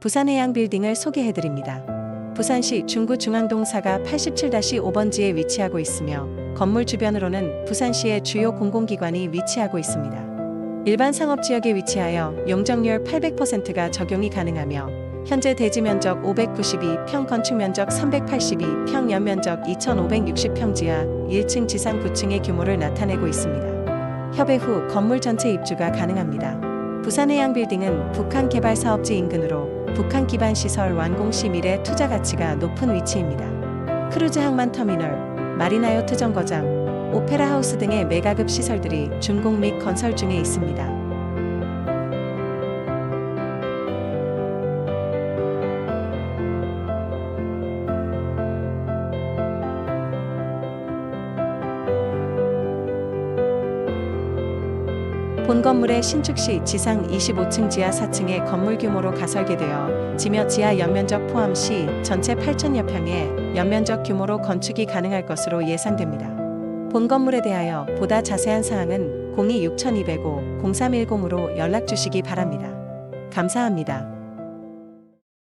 부산해양빌딩을 소개해드립니다. 부산시 중구 중앙동 사가 87-5번지에 위치하고 있으며 건물 주변으로는 부산시의 주요 공공기관이 위치하고 있습니다. 일반 상업지역에 위치하여 용적률 800%가 적용이 가능하며 현재 대지 면적 592, 평 건축 면적 382, 평 연 면적 2560평 지하 1층 지상 9층의 규모를 나타내고 있습니다. 협의 후 건물 전체 입주가 가능합니다. 부산해양빌딩은 북한 개발 사업지 인근으로 북한 기반 시설 완공 시 미래 투자 가치가 높은 위치입니다. 크루즈 항만 터미널, 마리나 요트 정거장, 오페라 하우스 등의 메가급 시설들이 준공 및 건설 중에 있습니다. 본 건물의 신축 시 지상 25층 지하 4층의 건물 규모로 가설계되어 지며 지하 연면적 포함 시 전체 8천여 평의 연면적 규모로 건축이 가능할 것으로 예상됩니다. 본 건물에 대하여 보다 자세한 사항은 026205-0310으로 연락 주시기 바랍니다. 감사합니다.